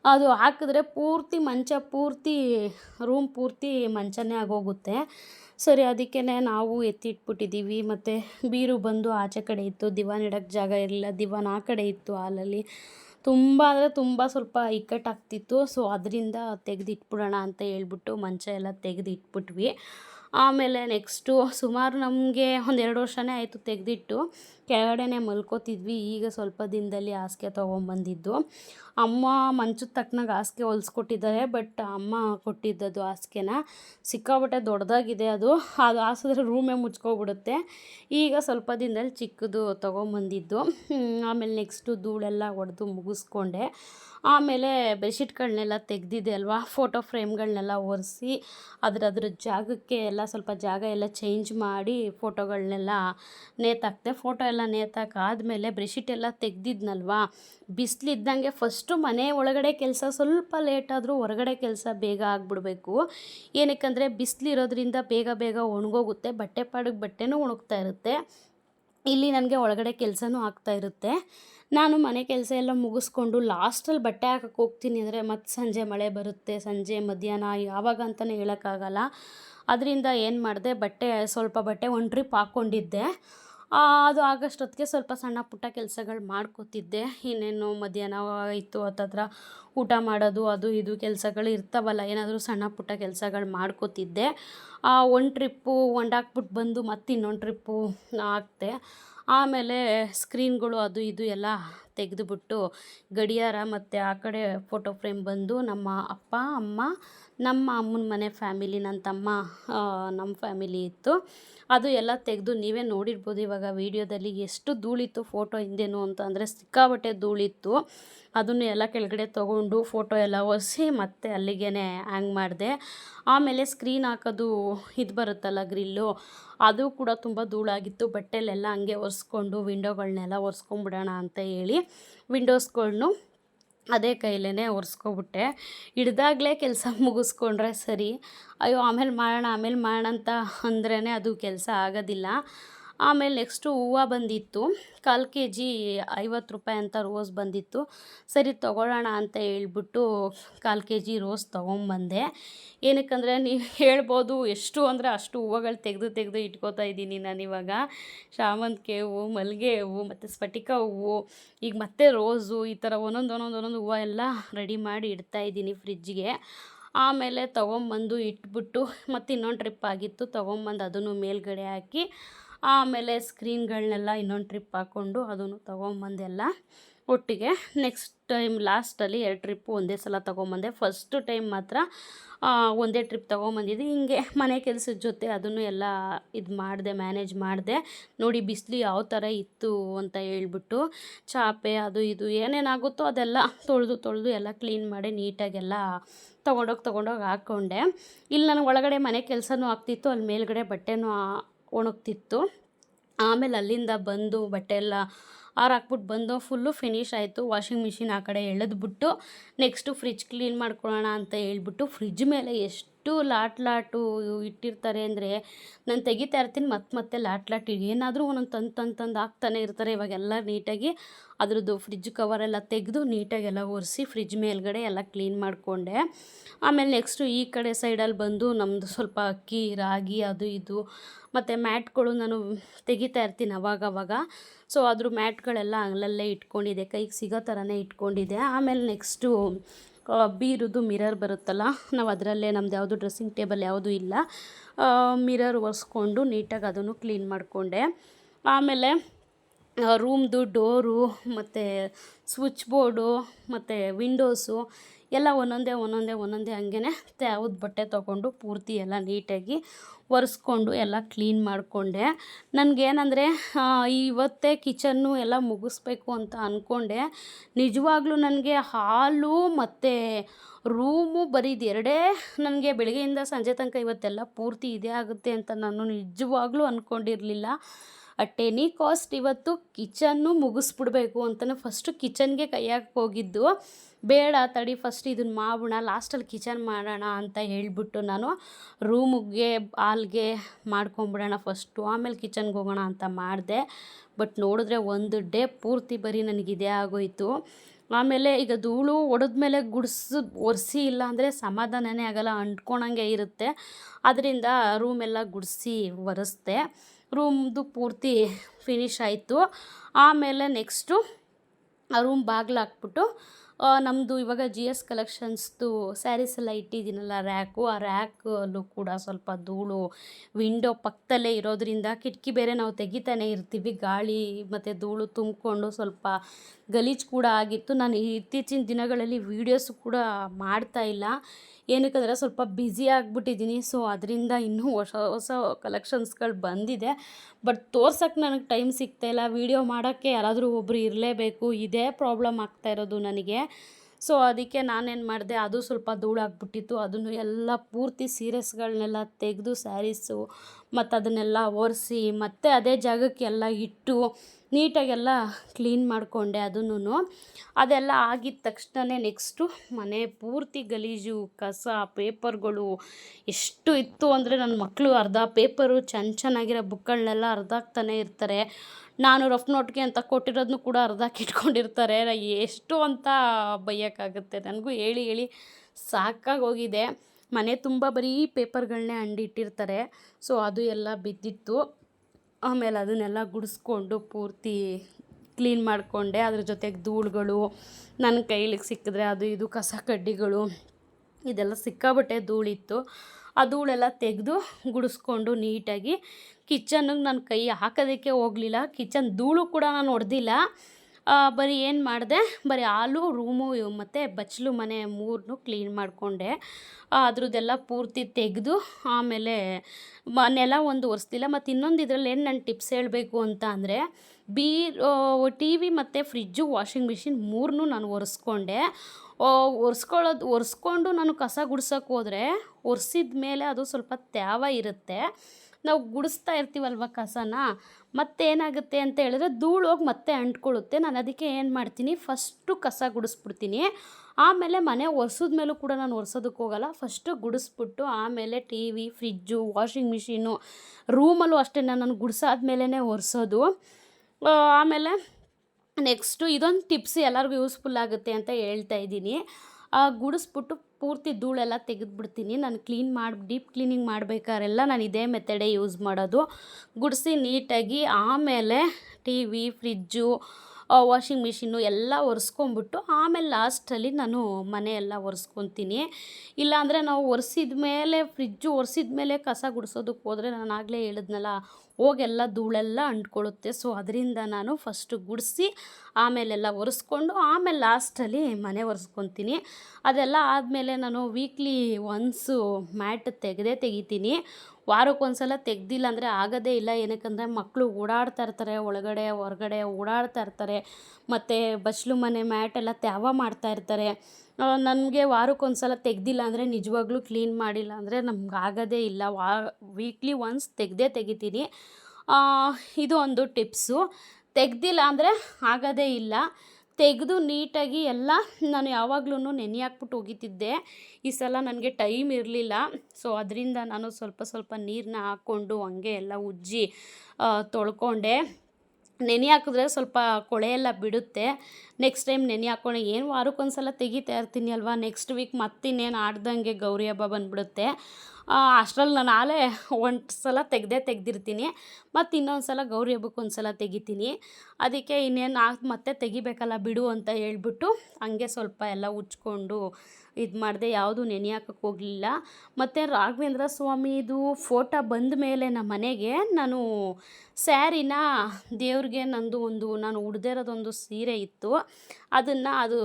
ಅದು ಹಾಕಿದ್ರೆ ಪೂರ್ತಿ ಮಂಚ, ಪೂರ್ತಿ ರೂಮ್ ಪೂರ್ತಿ ಮಂಚನೇ ಆಗೋಗುತ್ತೆ. ಸರಿ ಅದಕ್ಕೇ ನಾವು ಎತ್ತಿಟ್ಬಿಟ್ಟಿದ್ದೀವಿ. ಮತ್ತು ಬೀರು ಬಂದು ಆಚೆ ಕಡೆ ಇತ್ತು. ದಿವಾನ್ ಇಡೋಕ್ಕೆ ಜಾಗ ಇರಲಿಲ್ಲ. ದಿವಾನ್ ಆ ಕಡೆ ಇತ್ತು ಹಾಲಲ್ಲಿ. ತುಂಬ ಅಂದರೆ ತುಂಬ ಸ್ವಲ್ಪ ಇಕ್ಕಟ್ಟಾಗ್ತಿತ್ತು. ಸೊ ಅದರಿಂದ ತೆಗೆದಿಟ್ಬಿಡೋಣ ಅಂತ ಹೇಳ್ಬಿಟ್ಟು ಮಂಚ ಎಲ್ಲ ತೆಗೆದಿಟ್ಬಿಟ್ವಿ. ಆಮೇಲೆ ನೆಕ್ಸ್ಟು ಸುಮಾರು ನಮಗೆ ಒಂದು ಎರಡು ವರ್ಷನೇ ಆಯಿತು ತೆಗೆದಿಟ್ಟು. ಕೆಳಗಡೆನೇ ಮಲ್ಕೋತಿದ್ವಿ. ಈಗ ಸ್ವಲ್ಪ ದಿನದಲ್ಲಿ ಹಾಸಿಗೆ ತೊಗೊಂಬಂದಿದ್ದು ಅಮ್ಮ ಮಂಚದ ತಕ್ಕನಾಗ ಹಾಸಿಗೆ ಹೊಲಿಸ್ಕೊಟ್ಟಿದ್ದಾರೆ. ಬಟ್ ಅಮ್ಮ ಕೊಟ್ಟಿದ್ದದು ಹಾಸಿಗೆನ. ಸಿಕ್ಕಾಬಟ್ಟೆ ದೊಡ್ಡದಾಗಿದೆ ಅದು. ಅದು ಹಾಸಿದ್ರೆ ರೂಮೇ ಮುಚ್ಕೊಬಿಡುತ್ತೆ. ಈಗ ಸ್ವಲ್ಪ ದಿನದಲ್ಲಿ ಚಿಕ್ಕದು ತೊಗೊಂಬಂದಿದ್ದು ಆಮೇಲೆ ನೆಕ್ಸ್ಟು ಧೂಳೆಲ್ಲ ಹೊಡೆದು ಮುಗಿಸ್ಕೊಂಡೆ. ಆಮೇಲೆ ಬೆಡ್ಶೀಟ್ಗಳನ್ನೆಲ್ಲ ತೆಗೆದಿದೆ ಅಲ್ವಾ? ಫೋಟೋ ಫ್ರೇಮ್ಗಳನ್ನೆಲ್ಲ ಒರೆಸಿ, ಅದ್ರ ಅದ್ರ ಜಾಗಕ್ಕೆ ಎಲ್ಲ ಸ್ವಲ್ಪ ಜಾಗ ಎಲ್ಲ ಚೇಂಜ್ ಮಾಡಿ ಫೋಟೋಗಳನ್ನೆಲ್ಲ ನೇತಾಕ್ತೆ ಫೋಟೋ ಎಲ್ಲ ನೇತಾಕಾದ್ಮೇಲೆ ಬೆಡ್ಶೀಟ್ ಎಲ್ಲ ತೆಗ್ದಿದ್ನಲ್ವಾ? ಬಿಸಿಲಿದ್ದಂಗೆ ಫಸ್ಟು ಮನೆ ಒಳಗಡೆ ಕೆಲಸ ಸ್ವಲ್ಪ ಲೇಟಾದರೂ ಹೊರಗಡೆ ಕೆಲಸ ಬೇಗ ಆಗಿಬಿಡ್ಬೇಕು. ಏನಕ್ಕೆಂದರೆ ಬಿಸಿಲಿರೋದ್ರಿಂದ ಬೇಗ ಬೇಗ ಒಣಗೋಗುತ್ತೆ, ಬಟ್ಟೆ ಪಾಡಿಗೆ ಬಟ್ಟೆನೂ ಒಣಗ್ತಾ ಇರುತ್ತೆ. ಇಲ್ಲಿ ನನಗೆ ಒಳಗಡೆ ಕೆಲಸನೂ ಆಗ್ತಾ ಇರುತ್ತೆ. ನಾನು ಮನೆ ಕೆಲಸ ಎಲ್ಲ ಮುಗಿಸ್ಕೊಂಡು ಲಾಸ್ಟಲ್ಲಿ ಬಟ್ಟೆ ಹಾಕಕ್ಕೆ ಹೋಗ್ತೀನಿ ಅಂದರೆ ಮತ್ತೆ ಸಂಜೆ ಮಳೆ ಬರುತ್ತೆ, ಸಂಜೆ ಮಧ್ಯಾಹ್ನ ಯಾವಾಗ ಅಂತಲೇ ಹೇಳೋಕ್ಕಾಗಲ್ಲ ಅದರಿಂದ ಏನು ಮಾಡಿದೆ, ಬಟ್ಟೆ ಸ್ವಲ್ಪ ಬಟ್ಟೆ ಒಂದು ಟ್ರಿಪ್ ಹಾಕ್ಕೊಂಡಿದ್ದೆ ಅದು ಆಗಷ್ಟೊತ್ತಿಗೆ ಸ್ವಲ್ಪ ಸಣ್ಣ ಪುಟ್ಟ ಕೆಲಸಗಳು ಮಾಡ್ಕೋತಿದ್ದೆ. ಇನ್ನೇನು ಮಧ್ಯಾಹ್ನ ಇತ್ತು ಹತ್ತತ್ರ ಊಟ ಮಾಡೋದು, ಅದು ಇದು ಕೆಲಸಗಳು ಇರ್ತಾವಲ್ಲ, ಏನಾದರೂ ಸಣ್ಣ ಪುಟ್ಟ ಕೆಲಸಗಳು ಮಾಡ್ಕೋತಿದ್ದೆ. ಒಂದು ಟ್ರಿಪ್ಪು ಒಂಡಾಕ್ಬಿಟ್ಟು ಬಂದು ಮತ್ತೆ ಇನ್ನೊಂದು ಟ್ರಿಪ್ಪು ಹಾಕಿದೆ ಆಮೇಲೆ ಸ್ಕ್ರೀನ್ಗಳು ಅದು ಇದು ಎಲ್ಲ ತೆಗೆದುಬಿಟ್ಟು ಗಡಿಯಾರ ಮತ್ತು ಆ ಕಡೆ ಫೋಟೋ ಫ್ರೇಮ್ ಬಂದು ನಮ್ಮ ಅಪ್ಪ, ಅಮ್ಮ, ನಮ್ಮ ಅಮ್ಮನ ಮನೆ ಫ್ಯಾಮಿಲಿ ನನ್ನ ತಮ್ಮ ನಮ್ಮ ಫ್ಯಾಮಿಲಿ ಇತ್ತು. ಅದು ಎಲ್ಲ ತೆಗೆದು ನೀವೇ ನೋಡಿರ್ಬೋದು ಇವಾಗ ವೀಡಿಯೋದಲ್ಲಿ ಎಷ್ಟು ಧೂಳಿತ್ತು ಫೋಟೋ ಹಿಂದೇನು ಅಂತ. ಅಂದರೆ ಸಿಕ್ಕಾಬಟ್ಟೆ ಧೂಳಿತ್ತು. ಅದನ್ನು ಎಲ್ಲ ಕೆಳಗಡೆ ತೊಗೊಂಡು ಫೋಟೋ ಎಲ್ಲ ಒರೆಸಿ ಮತ್ತೆ ಅಲ್ಲಿಗೆ ಹ್ಯಾಂಗ್ ಮಾಡಿದೆ. ಆಮೇಲೆ ಸ್ಕ್ರೀನ್ ಹಾಕೋದು ಇದು ಬರುತ್ತಲ್ಲ ಗ್ರಿಲ್ಲು ಅದು ಕೂಡ ತುಂಬ ಧೂಳಾಗಿತ್ತು. ಬಟ್ಟೆಲೆಲ್ಲ ಹಂಗೆ ಒರೆಸ್ಕೊಂಡು ವಿಂಡೋಗಳನ್ನೆಲ್ಲ ಒರೆಸ್ಕೊಂಬಿಡೋಣ ಅಂತ ಹೇಳಿ. ವಿಂಡೋಸ್ಗಳ್ನು ಅದೇ ಕೈಲೇ ಒರೆಸ್ಕೊಬಿಟ್ಟೆ. ಹಿಡ್ದಾಗಲೇ ಕೆಲಸ ಮುಗಿಸ್ಕೊಂಡ್ರೆ ಸರಿ. ಅಯ್ಯೋ, ಆಮೇಲೆ ಮಾಡೋಣ ಆಮೇಲೆ ಮಾಡೋಣ ಅಂತ ಅಂದ್ರೇ ಅದು ಕೆಲಸ ಆಗೋದಿಲ್ಲ. ಆಮೇಲೆ ನೆಕ್ಸ್ಟು ಹೂವು ಬಂದಿತ್ತು. ಕಾಲು ಕೆ ಜಿ ಐವತ್ತು ರೂಪಾಯಿ ಅಂತ ರೋಸ್ ಬಂದಿತ್ತು. ಸರಿ ತೊಗೊಳ್ಳೋಣ ಅಂತ ಹೇಳ್ಬಿಟ್ಟು ಕಾಲು ಕೆ ಜಿ ರೋಸ್ ತೊಗೊಂಬಂದೆ ಏನಕ್ಕಂದರೆ ನೀವು ಹೇಳ್ಬೋದು ಎಷ್ಟು ಅಂದರೆ ಅಷ್ಟು ಹೂವುಗಳು ತೆಗೆದು ತೆಗೆದು ಇಟ್ಕೋತಾ ಇದ್ದೀನಿ ನಾನು ಇವಾಗ. ಶಾವಂತಿಗೆ ಹೂವು ಮಲ್ಲಿಗೆ ಹೂವು, ಮತ್ತು ಸ್ಫಟಿಕ ಹೂವು, ಈಗ ಮತ್ತೆ ರೋಸು ಈ ಥರ ಒಂದೊಂದು ಒಂದೊಂದು ಒಂದೊಂದು ಹೂವು ಎಲ್ಲ ರೆಡಿ ಮಾಡಿ ಇಡ್ತಾ ಇದ್ದೀನಿ ಫ್ರಿಜ್ಗೆ ಆಮೇಲೆ ತೊಗೊಂಬಂದು ಇಟ್ಬಿಟ್ಟು ಮತ್ತು ಇನ್ನೊಂದು ಟ್ರಿಪ್ ಆಗಿತ್ತು. ತೊಗೊಂಬಂದು ಅದನ್ನು ಮೇಲ್ಗಡೆ ಹಾಕಿ ಆಮೇಲೆ ಸ್ಕ್ರೀನ್ಗಳನ್ನೆಲ್ಲ ಇನ್ನೊಂದು ಟ್ರಿಪ್ ಹಾಕ್ಕೊಂಡು ಅದನ್ನು ತೊಗೊಂಬಂದೆಲ್ಲ ಒಟ್ಟಿಗೆ ನೆಕ್ಸ್ಟ್ ಟೈಮ್ ಲಾಸ್ಟಲ್ಲಿ ಎರಡು ಟ್ರಿಪ್ಪು ಒಂದೇ ಸಲ ತೊಗೊಂಬಂದೆ. ಫಸ್ಟು ಟೈಮ್ ಮಾತ್ರ ಒಂದೇ ಟ್ರಿಪ್ ತೊಗೊಂಬಂದಿದ್ದು. ಹಿಂಗೆ ಮನೆ ಕೆಲಸದ ಜೊತೆ ಅದನ್ನು ಎಲ್ಲ ಇದು ಮಾಡಿದೆ, ಮ್ಯಾನೇಜ್ ಮಾಡಿದೆ. ನೋಡಿ ಬಿಸಿಲು ಯಾವ ಥರ ಇತ್ತು ಅಂತ ಹೇಳ್ಬಿಟ್ಟು ಚಾಪೆ, ಅದು ಇದು ಏನೇನಾಗುತ್ತೋ ಅದೆಲ್ಲ ತೊಳೆದು ತೊಳೆದು ಎಲ್ಲ ಕ್ಲೀನ್ ಮಾಡಿ ನೀಟಾಗೆಲ್ಲ ತೊಗೊಂಡೋಗಿ ತೊಗೊಂಡೋಗಿ ಹಾಕ್ಕೊಂಡೆ. ಇಲ್ಲಿ ನನಗೆ ಒಳಗಡೆ ಮನೆ ಕೆಲಸನೂ ಆಗ್ತಿತ್ತು, ಅಲ್ಲಿ ಮೇಲ್ಗಡೆ ಬಟ್ಟೆನೂ ಒಣಗ್ತಿತ್ತು. ಆಮೇಲೆ ಅಲ್ಲಿಂದ ಬಂದು ಬಟ್ಟೆ ಎಲ್ಲ ಆರಾಕ್ಬಿಟ್ಟು ಬಂದು ಫುಲ್ಲು ಫಿನಿಶ್ ಆಯಿತು. ವಾಷಿಂಗ್ ಮಿಷಿನ್ ಆ ಕಡೆ ಎಳೆದ್ಬಿಟ್ಟು, ನೆಕ್ಸ್ಟು ಫ್ರಿಜ್ ಕ್ಲೀನ್ ಮಾಡ್ಕೊಳ್ಳೋಣ ಅಂತ ಹೇಳ್ಬಿಟ್ಟು, ಫ್ರಿಜ್ ಮೇಲೆ ಎಷ್ಟು ಲಾಟ್ ಲಾಟು ಇಟ್ಟಿರ್ತಾರೆ ಅಂದರೆ ನಾನು ತೆಗಿತಾ ಇರ್ತೀನಿ, ಮತ್ತೆ ಮತ್ತೆ ಲಾಟ್ ಲಾಟ್ ಏನಾದರೂ ಒಂದೊಂದು ತಂದು ತಂದು ತಂದು ಹಾಕ್ತಾನೆ ಇರ್ತಾರೆ. ಇವಾಗೆಲ್ಲ ನೀಟಾಗಿ ಅದರದ್ದು ಫ್ರಿಜ್ ಕವರೆಲ್ಲ ತೆಗೆದು ನೀಟಾಗೆಲ್ಲ ಒರೆಸಿ ಫ್ರಿಜ್ ಮೇಲ್ಗಡೆ ಎಲ್ಲ ಕ್ಲೀನ್ ಮಾಡಿಕೊಂಡೆ. ಆಮೇಲೆ ನೆಕ್ಸ್ಟು ಈ ಕಡೆ ಸೈಡಲ್ಲಿ ಬಂದು ನಮ್ಮದು ಸ್ವಲ್ಪ ಅಕ್ಕಿ, ರಾಗಿ ಅದು ಇದು ಮತ್ತು ಮ್ಯಾಟ್ಗಳು ನಾನು ತೆಗಿತಾ ಇರ್ತೀನಿ ಅವಾಗವಾಗ. ಸೊ ಅದ್ರ ಮ್ಯಾಟ್ಗಳೆಲ್ಲ ಅಲ್ಲಲ್ಲೇ ಇಟ್ಕೊಂಡಿದೆ ಕೈಗೆ ಸಿಗೋ ಥರನೇ ಇಟ್ಕೊಂಡಿದೆ ಆಮೇಲೆ ನೆಕ್ಸ್ಟು ಬೀರುದು ಮಿರರ್ ಬರುತ್ತಲ್ಲ, ನಾವು ಅದರಲ್ಲೇ ನಮ್ದು ಯಾವುದು ಡ್ರೆಸ್ಸಿಂಗ್ ಟೇಬಲ್ ಯಾವುದೂ ಇಲ್ಲ. ಮಿರರ್ ಒರೆಸ್ಕೊಂಡು ನೀಟಾಗಿ ಅದನ್ನು ಕ್ಲೀನ್ ಮಾಡಿಕೊಂಡೆ. ಆಮೇಲೆ ರೂಮ್ದು ಡೋರು ಮತ್ತು ಸ್ವಿಚ್ ಬೋರ್ಡು ಮತ್ತು ವಿಂಡೋಸು ಎಲ್ಲ ಒಂದೊಂದೇ ಒಂದೊಂದೇ ಒಂದೊಂದೇ ಹಂಗೇ ತ್ಯಾವದ ಬಟ್ಟೆ ತೊಗೊಂಡು ಪೂರ್ತಿ ಎಲ್ಲ ನೀಟಾಗಿ ಒರೆಸ್ಕೊಂಡು ಎಲ್ಲ ಕ್ಲೀನ್ ಮಾಡಿಕೊಂಡೆ. ನನಗೇನಂದರೆ ಇವತ್ತೇ ಕಿಚನ್ನು ಎಲ್ಲ ಮುಗಿಸ್ಬೇಕು ಅಂತ ಅಂದ್ಕೊಂಡೆ ನಿಜವಾಗ್ಲೂ ನನಗೆ ಹಾಲು ಮತ್ತು ರೂಮು ಬರೀದು ಎರಡೇ ನನಗೆ ಬೆಳಗ್ಗೆಯಿಂದ ಸಂಜೆ ತನಕ ಇವತ್ತೆಲ್ಲ ಪೂರ್ತಿ ಇದೇ ಆಗುತ್ತೆ ಅಂತ ನಾನು ನಿಜವಾಗ್ಲೂ ಅಂದ್ಕೊಂಡಿರಲಿಲ್ಲ ಅಟ್ ಎನಿ ಕಾಸ್ಟ್ ಇವತ್ತು ಕಿಚನ್ನು ಮುಗಿಸ್ಬಿಡ್ಬೇಕು ಅಂತಲೇ ಫಸ್ಟು ಕಿಚನ್ಗೆ ಕೈ ಹೋಗಿದ್ದು. ಬೇಡ ತಡಿ ಫಸ್ಟ್ ಇದನ್ನು ಮಾಡೋಣ ಲಾಸ್ಟಲ್ಲಿ ಕಿಚನ್ ಮಾಡೋಣ ಅಂತ ಹೇಳಿಬಿಟ್ಟು ನಾನು ರೂಮಿಗೆ ಹಾಲ್ಗೆ ಮಾಡ್ಕೊಂಬಿಡೋಣ ಫಸ್ಟು ಆಮೇಲೆ ಕಿಚನ್ಗೆ ಹೋಗೋಣ ಅಂತ ಮಾಡಿದೆ. ಬಟ್ ನೋಡಿದ್ರೆ ಒಂದು ಡೇ ಪೂರ್ತಿ ಬರೀ ಇದೇ ಆಗೋಯ್ತು. ಆಮೇಲೆ ಈಗ ಧೂಳು ಮೇಲೆ ಗುಡಿಸು ಒರೆಸಿ ಇಲ್ಲ ಅಂದರೆ ಸಮಾಧಾನನೇ ಆಗಲ್ಲ ಅಂಟ್ಕೊಳಂಗೆ ಇರುತ್ತೆ. ಅದರಿಂದ ರೂಮೆಲ್ಲ ಗುಡಿಸಿ ಒರೆಸ್ದೆ. ರೂಮ್ದು ಪೂರ್ತಿ ಫಿನಿಶ್ ಆಯಿತು. ಆಮೇಲೆ ನೆಕ್ಸ್ಟು ಆ ರೂಮ್ ಬಾಗಿಲು ಹಾಕ್ಬಿಟ್ಟು ನಮ್ಮದು ಇವಾಗ ಜಿ ಎಸ್ ಕಲೆಕ್ಷನ್ಸ್ದು ಸ್ಯಾರೀಸ್ ಎಲ್ಲ ಇಟ್ಟಿದ್ದೀನಲ್ಲ ರ್ಯಾಕು ಆ ರ್ಯಾಕಲ್ಲೂ ಕೂಡ ಸ್ವಲ್ಪ ಧೂಳು ವಿಂಡೋ ಪಕ್ಕದಲ್ಲೇ ಇರೋದ್ರಿಂದ ಕಿಟಕಿ ಬೇರೆ ನಾವು ತೆಗಿತಾನೆ ಇರ್ತೀವಿ. ಗಾಳಿ ಮತ್ತು ಧೂಳು ತುಂಬಿಕೊಂಡು ಸ್ವಲ್ಪ ಗಲೀಜು ಕೂಡ ಆಗಿತ್ತು. ನಾನು ಇತ್ತೀಚಿನ ದಿನಗಳಲ್ಲಿ ವೀಡಿಯೋಸು ಕೂಡ ಮಾಡ್ತಾ ಇಲ್ಲ. ಏನಕ್ಕಂದರೆ ಸ್ವಲ್ಪ ಬ್ಯುಸಿ ಆಗಿಬಿಟ್ಟಿದ್ದೀನಿ. ಸೊ ಅದರಿಂದ ಇನ್ನೂ ಹೊಸ ಹೊಸ ಕಲೆಕ್ಷನ್ಸ್ಗಳು ಬಂದಿದೆ. ಬಟ್ ತೋರ್ಸೋಕ್ಕೆ ನನಗೆ ಟೈಮ್ ಸಿಗ್ತಾಯಿಲ್ಲ ವೀಡಿಯೋ ಮಾಡೋಕ್ಕೆ ಯಾರಾದರೂ ಒಬ್ಬರು ಇರಲೇಬೇಕು. ಇದೇ ಪ್ರಾಬ್ಲಮ್ ಆಗ್ತಾ ಇರೋದು ನನಗೆ. ಸೊ ಅದಕ್ಕೆ ನಾನೇನು ಮಾಡಿದೆ, ಅದು ಸ್ವಲ್ಪ ಧೂಳಾಗ್ಬಿಟ್ಟಿತ್ತು. ಅದನ್ನು ಎಲ್ಲ ಪೂರ್ತಿ ಸೀರೆಸ್ಗಳನ್ನೆಲ್ಲ ತೆಗೆದು ಸ್ಯಾರೀಸು ಮತ್ತು ಅದನ್ನೆಲ್ಲ ಒರೆಸಿ, ಮತ್ತೆ ಅದೇ ಜಾಗಕ್ಕೆಲ್ಲ ಇಟ್ಟು ನೀಟಾಗೆಲ್ಲ ಕ್ಲೀನ್ ಮಾಡಿಕೊಂಡೆ ಅದನ್ನು. ಅದೆಲ್ಲ ಆಗಿದ ತಕ್ಷಣವೇ ನೆಕ್ಸ್ಟು ಮನೆ ಪೂರ್ತಿ ಗಲೀಜು, ಕಸ, ಪೇಪರ್ಗಳು ಎಷ್ಟು ಇತ್ತು ಅಂದರೆ ನನ್ನ ಮಕ್ಕಳು ಅರ್ಧ ಪೇಪರು ಚೆನ್ನ ಚೆನ್ನಾಗಿರೋ ಬುಕ್ಗಳನ್ನೆಲ್ಲ ಅರ್ಧಾಕ್ತಾನೆ ಇರ್ತಾರೆ. ನಾನು ರಫ್ ನೋಟ್ಗೆ ಅಂತ ಕೊಟ್ಟಿರೋದನ್ನು ಕೂಡ ಅರ್ಧಕ್ಕೆ ಇಟ್ಕೊಂಡಿರ್ತಾರೆ ಎಷ್ಟು ಅಂತ ಬೈಯೋಕ್ಕಾಗುತ್ತೆ ನನಗೂ ಹೇಳಿ ಹೇಳಿ ಸಾಕಾಗಿ ಹೋಗಿದೆ ಮನೆ ತುಂಬ ಬರೀ ಪೇಪರ್ಗಳನ್ನೇ ಅಂಡಿಟ್ಟಿರ್ತಾರೆ. ಸೊ ಅದು ಎಲ್ಲ ಬಿದ್ದಿತ್ತು. ಆಮೇಲೆ ಅದನ್ನೆಲ್ಲ ಗುಡಿಸ್ಕೊಂಡು ಪೂರ್ತಿ ಕ್ಲೀನ್ ಮಾಡಿಕೊಂಡೆ. ಅದ್ರ ಜೊತೆಗೆ ಧೂಳುಗಳು, ನನ್ನ ಕೈಲಿಗೆ ಸಿಕ್ಕಿದ್ರೆ ಅದು ಇದು, ಕಸ ಕಡ್ಡಿಗಳು, ಇದೆಲ್ಲ ಸಿಕ್ಕಾಬಟ್ಟೆ ಧೂಳಿತ್ತು. ಆ ಧೂಳೆಲ್ಲ ತೆಗೆದು ಗುಡಿಸ್ಕೊಂಡು ನೀಟಾಗಿ ಕಿಚನ್ನಿಗೆ ನನ್ನ ಕೈ ಹಾಕೋದಕ್ಕೆ ಹೋಗಲಿಲ್ಲ. ಕಿಚನ್ ಧೂಳು ಕೂಡ ನಾನು ಹೊಡೆದಿಲ್ಲ ಬರೀ ಏನು ಮಾಡಿದೆ? ಬರೀ ಹಾಲು ರೂಮು ಮತ್ತು ಬಚ್ಚಲು ಮನೆ ಮೂರನ್ನು ಕ್ಲೀನ್ ಮಾಡಿಕೊಂಡೆ. ಅದ್ರದ್ದೆಲ್ಲ ಪೂರ್ತಿ ತೆಗೆದು ಆಮೇಲೆ ಮನೆಲ್ಲ ಒಂದು ಒರೆಸ್ತಿಲ್ಲ. ಮತ್ತು ಇನ್ನೊಂದು ಇದರಲ್ಲಿ ಏನು ನಾನು ಟಿಪ್ಸ್ ಹೇಳಬೇಕು ಅಂತ ಅಂದರೆ ಬೀ ಟಿ ವಿ ಮತ್ತು ಫ್ರಿಜ್ಜು, ವಾಷಿಂಗ್ ಮಿಷಿನ್ ಮೂರನ್ನೂ ನಾನು ಒರೆಸ್ಕೊಂಡೆ. ಒರೆಸ್ಕೊಳ್ಳೋದು ಒರೆಸ್ಕೊಂಡು ನಾನು ಕಸ ಗುಡ್ಸೋಕೆ ಹೋದರೆ ಒರೆಸಿದ ಮೇಲೆ ಅದು ಸ್ವಲ್ಪ ತ್ಯಾವ ಇರುತ್ತೆ. ನಾವು ಗುಡಿಸ್ತಾ ಇರ್ತೀವಲ್ವ ಕಸನ? ಮತ್ತೇನಾಗುತ್ತೆ ಅಂತ ಹೇಳಿದ್ರೆ ಧೂಳು ಹೋಗಿ ಮತ್ತೆ ಅಂಟ್ಕೊಳ್ಳುತ್ತೆ. ನಾನು ಅದಕ್ಕೆ ಏನು ಮಾಡ್ತೀನಿ? ಫಸ್ಟು ಕಸ ಗುಡಿಸ್ಬಿಡ್ತೀನಿ. ಆಮೇಲೆ ಮನೆ ಒರೆಸಿದ ಮೇಲೂ ಕೂಡ ನಾನು ಒರೆಸೋದಕ್ಕೆ ಹೋಗಲ್ಲ. ಫಸ್ಟು ಗುಡಿಸ್ಬಿಟ್ಟು ಆಮೇಲೆ T V, fridge, washing machine, ರೂಮಲ್ಲೂ ಅಷ್ಟೇ ನಾನು ಗುಡಿಸಾದ್ಮೇಲೆ ಒರೆಸೋದು. ಆಮೇಲೆ ನೆಕ್ಸ್ಟು ಇದೊಂದು ಟಿಪ್ಸ್ ಎಲ್ಲರಿಗೂ ಯೂಸ್ಫುಲ್ ಆಗುತ್ತೆ ಅಂತ ಹೇಳ್ತಾ ಇದ್ದೀನಿ. ಗುಡಿಸ್ಬಿಟ್ಟು ಪೂರ್ತಿ ಧೂಳೆಲ್ಲ ತೆಗೆದುಬಿಡ್ತೀನಿ. ನಾನು ಕ್ಲೀನ್ ಮಾಡಿ, ಡೀಪ್ ಕ್ಲೀನಿಂಗ್ ಮಾಡಬೇಕಾರೆಲ್ಲ ನಾನು ಇದೇ ಮೆಥಡೇ ಯೂಸ್ ಮಾಡೋದು. ಗುಡಿಸಿ ನೀಟಾಗಿ ಆಮೇಲೆ T V, fridge washing machine ಎಲ್ಲ ಒರೆಸ್ಕೊಂಬಿಟ್ಟು ಆಮೇಲೆ ಲಾಸ್ಟಲ್ಲಿ ನಾನು ಮನೆ ಎಲ್ಲ ಒರೆಸ್ಕೊತೀನಿ. ಇಲ್ಲಾಂದರೆ ನಾವು ಒರೆಸಿದ ಮೇಲೆ ಫ್ರಿಜ್ಜು ಒರೆಸಿದ ಮೇಲೆ ಕಸ ಗುಡಿಸೋದಕ್ಕೆ ಹೋದರೆ ನಾನು ಆಗಲೇ ಹೇಳಿದ್ನಲ್ಲ ಹೋಗೆಲ್ಲ ಧೂಳೆಲ್ಲ ಅಂಟ್ಕೊಳ್ಳುತ್ತೆ. ಸೊ ಅದರಿಂದ ನಾನು ಫಸ್ಟು ಗುಡಿಸಿ, ಆಮೇಲೆಲ್ಲ ಒರೆಸ್ಕೊಂಡು, ಆಮೇಲೆ ಲಾಸ್ಟಲ್ಲಿ ಮನೆ ಒರೆಸ್ಕೊತೀನಿ. ಅದೆಲ್ಲ ಆದಮೇಲೆ ನಾನು ವೀಕ್ಲಿ ಒನ್ಸು ಮ್ಯಾಟ್ ತೆಗೆದೇ ತೆಗಿತೀನಿ. ವಾರಕ್ಕೊಂದ್ಸಲ ತೆಗ್ದಿಲ್ಲ ಅಂದರೆ ಆಗೋದೇ ಇಲ್ಲ. ಏನಕ್ಕಂದರೆ ಮಕ್ಕಳು ಓಡಾಡ್ತಾ ಇರ್ತಾರೆ, ಒಳಗಡೆ, ಹೊರಗಡೆ ಓಡಾಡ್ತಾ ಇರ್ತಾರೆ, ಮತ್ತು ಬಚ್ಚಲು ಮನೆ ಮ್ಯಾಟೆಲ್ಲ ತ್ಯಾವ ಮಾಡ್ತಾ ಇರ್ತಾರೆ. ನನಗೆ ವಾರಕ್ಕೊಂದ್ಸಲ ತೆಗ್ದಿಲ್ಲ ಅಂದರೆ ನಿಜವಾಗ್ಲೂ ಕ್ಲೀನ್ ಮಾಡಿಲ್ಲ ಅಂದರೆ ನಮ್ಗೆ ಆಗೋದೇ ಇಲ್ಲ. ವಾ, ವೀಕ್ಲಿ ಒನ್ಸ್ ತೆಗೆದೇ ತೆಗಿತೀನಿ. ಇದು ಒಂದು ಟಿಪ್ಸು. ತೆಗ್ದಿಲ್ಲ ಅಂದರೆ ಆಗೋದೇ ಇಲ್ಲ. ತೆಗೆದು ನೀಟಾಗಿ ಎಲ್ಲ ನಾನು ಯಾವಾಗ್ಲೂ ನೆನೆ ಹಾಕ್ಬಿಟ್ಟು ಒಗಿತಿದ್ದೆ ಈ ಸಲ ನನಗೆ ಟೈಮ್ ಇರಲಿಲ್ಲ. ಸೊ, ಅದರಿಂದ ನಾನು ಸ್ವಲ್ಪ ಸ್ವಲ್ಪ ನೀರನ್ನ ಹಾಕ್ಕೊಂಡು ಹಂಗೆ ಎಲ್ಲ ಉಜ್ಜಿ ತೊಳ್ಕೊಂಡೆ. ನೆನೆ ಹಾಕಿದ್ರೆ ಸ್ವಲ್ಪ ಕೊಳೆ ಎಲ್ಲ ಬಿಡುತ್ತೆ. ನೆಕ್ಸ್ಟ್ ಟೈಮ್ ನೆನೆ ಹಾಕೊಂಡು ಏನು ವಾರಕ್ಕೊಂದ್ಸಲ ತೆಗಿತಾ ಇರ್ತೀನಿ ಅಲ್ವಾ? ನೆಕ್ಸ್ಟ್ ವೀಕ್ ಮತ್ತಿನ್ನೇನು ಆಡ್ದಂಗೆ ಗೌರಿ ಹಬ್ಬ ಬಂದ್ಬಿಡುತ್ತೆ. ಅಷ್ಟರಲ್ಲಿ ನಾನು ಆಲೇ ಒಂದು ಸಲ ತೆಗೆದೇ ತೆಗೆದಿರ್ತೀನಿ. ಮತ್ತು ಇನ್ನೊಂದು ಸಲ ಗೌರಿ ಹಬ್ಬಕ್ಕೆ ಒಂದು ಸಲ ತೆಗಿತೀನಿ. ಅದಕ್ಕೆ ಇನ್ನೇನು ಮತ್ತೆ ತೆಗಿಬೇಕಲ್ಲ ಬಿಡು ಅಂತ ಹೇಳ್ಬಿಟ್ಟು ಹಂಗೆ ಸ್ವಲ್ಪ ಎಲ್ಲ ಉಚ್ಕೊಂಡು ಇದು ಮಾಡಿದೆ. ಯಾವುದು ನೆನೆ ಹಾಕಕ್ಕೆ ಹೋಗಲಿಲ್ಲ. ಮತ್ತು ರಾಘವೇಂದ್ರ ಸ್ವಾಮಿದು ಫೋಟೋ ಬಂದ ಮೇಲೆ ನಮ್ಮ ಮನೆಗೆ ನಾನು ಸ್ಯಾರಿನ ದೇವ್ರಿಗೆ ನಂದು ಒಂದು, ನಾನು ಉಡ್ದಿರೋದೊಂದು ಸೀರೆ ಇತ್ತು. ಅದನ್ನು ಅದು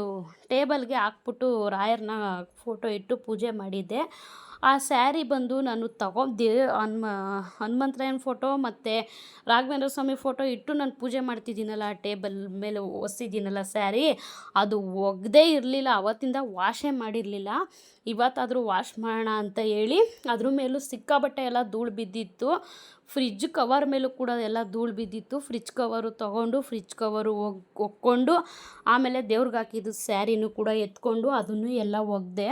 ಟೇಬಲ್ಗೆ ಹಾಕ್ಬಿಟ್ಟು ರಾಯರ್ನ ಫೋಟೋ ಇಟ್ಟು ಪೂಜೆ ಮಾಡಿದ್ದೆ. ಆ ಸ್ಯಾರಿ ಬಂದು ನಾನು ತಗೊಂಡೆ. ಹನುಮ, ಹನುಮಂತರಾಯನ ಫೋಟೋ ಮತ್ತು ರಾಘವೇಂದ್ರ ಸ್ವಾಮಿ ಫೋಟೋ ಇಟ್ಟು ನಾನು ಪೂಜೆ ಮಾಡ್ತಿದ್ದೀನಲ್ಲ ಆ ಟೇಬಲ್ ಮೇಲೆ ಒಸಿದ್ದೀನಲ್ಲ ಸ್ಯಾರಿ, ಅದು ಒಗ್ದೇ ಇರಲಿಲ್ಲ, ಅವತ್ತಿಂದ ವಾಶೇ ಮಾಡಿರಲಿಲ್ಲ. ಇವತ್ತಾದರೂ ವಾಶ್ ಮಾಡೋಣ ಅಂತ ಹೇಳಿ ಅದ್ರ ಮೇಲೂ ಸಿಕ್ಕಾಬಟ್ಟೆ ಎಲ್ಲ ಧೂಳು ಬಿದ್ದಿತ್ತು. ಫ್ರಿಜ್ ಕವರ್ ಮೇಲೂ ಕೂಡ ಎಲ್ಲ ಧೂಳು ಬಿದ್ದಿತ್ತು. ಫ್ರಿಜ್ ಕವರು ತೊಗೊಂಡು ಫ್ರಿಜ್ ಕವರು ಒಕ್ಕೊಂಡು, ಆಮೇಲೆ ದೇವ್ರಿಗೆ ಹಾಕಿದ್ದು ಸ್ಯಾರಿನೂ ಕೂಡ ಎತ್ಕೊಂಡು ಅದನ್ನು ಎಲ್ಲ ಒಗ್ದೆ.